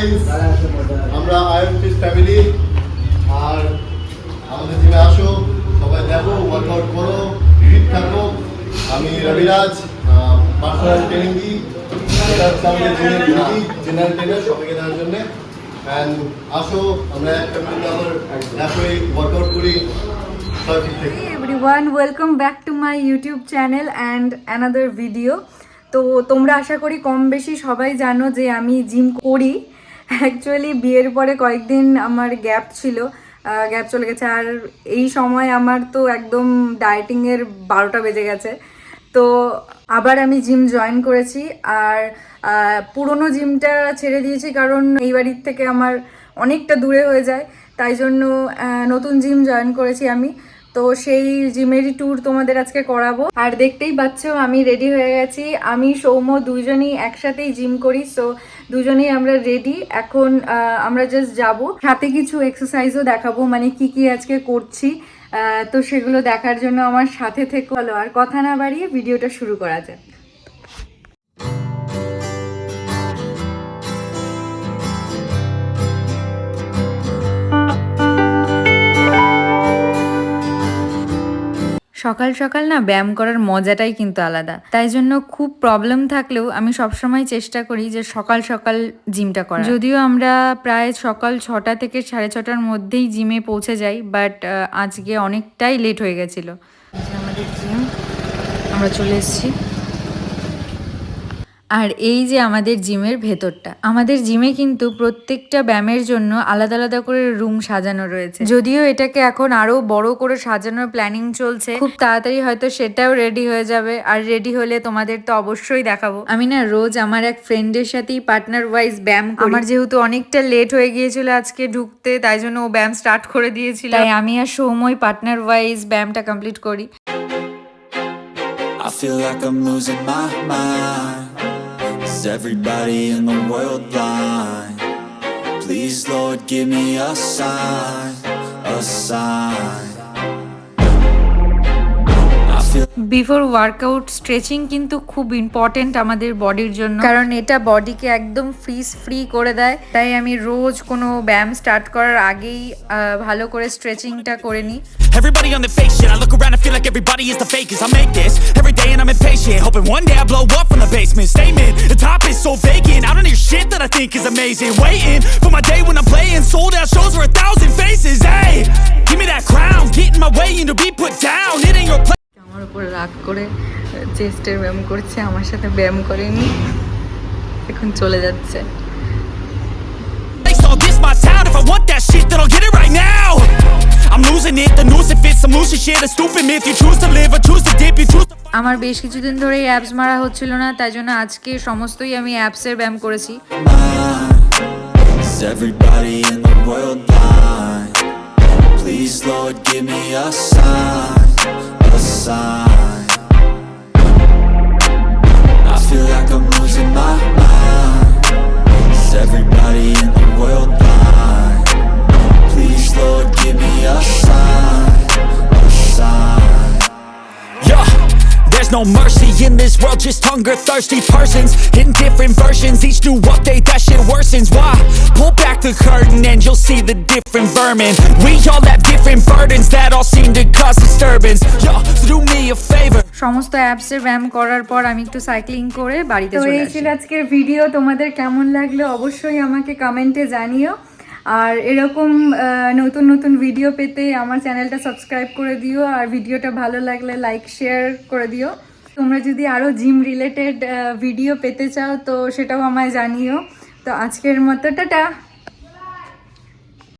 Guys আমরা ফিস family আর আমাদের জিমে আসো, সবাই দেখো ওয়ার্কআউট করো ফিট থাকো। আমি রবিরাজ পার্সোনাল ট্রেনিং দিই অ্যান্ড. তো তোমরা আশা করি কম বেশি সবাই জানো যে আমি জিম করি। অ্যাকচুয়ালি বিয়ের পরে কয়েকদিন আমার গ্যাপ ছিল গ্যাপ চলে গেছে। আর এই সময় আমার তো একদম ডায়েটিংয়ের বারোটা বেজে গেছে। তো আবার আমি জিম জয়েন করেছি। আর পুরনো জিমটা ছেড়ে দিয়েছি কারণ এই বাড়ির থেকে আমার অনেকটা দূরে হয়ে যায়। তাই জন্য নতুন জিম জয়েন করেছি আমি। তো সেই জিমেরই ট্যুর তোমাদের আজকে করাবো। আর দেখতেই পাচ্ছ, আমি রেডি হয়ে গেছি। আমি, সৌম্য দুজনেই একসাথেই জিম করি সো দুজনেই আমরা রেডি এখন আমরা জাস্ট যাব। সাথে কিছু এক্সারসাইজও দেখাবো মানে কি কি আজকে করছি। তো সেগুলো দেখার জন্য আমার সাথে থেকে। আর কথা না বাড়িয়ে ভিডিওটা শুরু করা যায় সকাল সকাল না ব্যায়াম করার মজাটাই কিন্তু আলাদা। তাই জন্য খুব প্রবলেম থাকলেও আমি সবসময় চেষ্টা করি যে সকাল সকাল জিমটা করা যদিও আমরা প্রায় সকাল ছটা থেকে সাড়ে ছটার মধ্যেই জিমে পৌঁছে যাই বাট আজকে অনেকটাই লেট হয়ে গেছিল। আমাদের জিম আমরা চলে এসেছি। আর এই যে আমাদের জিমের ভেতরটা আমাদের জিমে কিন্তু প্রত্যেকটা ব্যায়ামের জন্য আলাদা আলাদা করে রুম সাজানো রয়েছে। যদিও এটাকে এখন আরও বড় করে সাজানোর প্ল্যানিং চলছে খুব তাড়াতাড়ি হয়তো সেটাও রেডি হয়ে যাবে। আর রেডি হলে তোমাদের তো অবশ্যই দেখাবো। আমি না রোজ আমার এক ফ্রেন্ডের সাথেই পার্টনার ওয়াইজ ব্যায়াম আমার যেহেতু অনেকটা লেট হয়ে গিয়েছিল আজকে ঢুকতে তাই জন্য ও ব্যায়াম স্টার্ট করে দিয়েছিল। তাই আমি আর সৌময় পার্টনার ওয়াইজ ব্যায়ামটা কমপ্লিট করি। I feel like I'm losing my mind. Is everybody in the world blind? Please, Lord, give me a sign, a sign. Before workout stretching কিন্তু খুব ইম্পর্টেন্ট আমাদের বডির জন্য কারণ এটা বডিকে একদম ফ্রিজ ফ্রি করে দেয় তাই আমি রোজ কোনো ব্যায়াম স্টার্ট করার আগেই ভালো করে স্ট্রেচিংটা করে নিই Everybody on the fake shit. I look around and feel like everybody is the fakest. I make this every day and I'm impatient. Hoping one day I blow up from the basement. Statement, the top is so vacant. I don't hear shit that I think is amazing. Waiting for my day when I'm playing. Sold out shows for a thousand faces. Hey, give me that crown. Get in my way and to be put down. It ain't your place. রাগ করে চেস্টের ব্যায়াম করছে আমার সাথে ব্যায়াম করেনি এখন চলে যাচ্ছে। আমার বেশ কিছুদিন ধরে অ্যাপস মারা হচ্ছিল না তাই জন্য আজকে সমস্তই আমি অ্যাপস এর ব্যায়াম করেছি। there's no mercy in this world, just hunger thirsty persons in different versions. Each new update, that shit worsens. Why? Pull back the curtain and you'll see the different vermin. We all have different burdens that all seem to cause disturbance. Yo, so do me a favor. সমস্ত অ্যাপসের ব্যায়াম করার পর আমি একটু cycling করে বাড়িতে তো চলে এই আসি ছিল আজকের ভিডিও তোমাদের কেমন লাগলো অবশ্যই আমাকে কমেন্টে জানিও আর এরকম নতুন নতুন ভিডিও পেতে আমার চ্যানেলটা সাবস্ক্রাইব করে দিও, আর ভিডিওটা ভালো লাগলে লাইক শেয়ার করে দিও। তোমরা যদি আরও জিম রিলেটেড ভিডিও পেতে চাও, তো সেটাও আমায় জানিও। তো আজকের মতো, টাটা!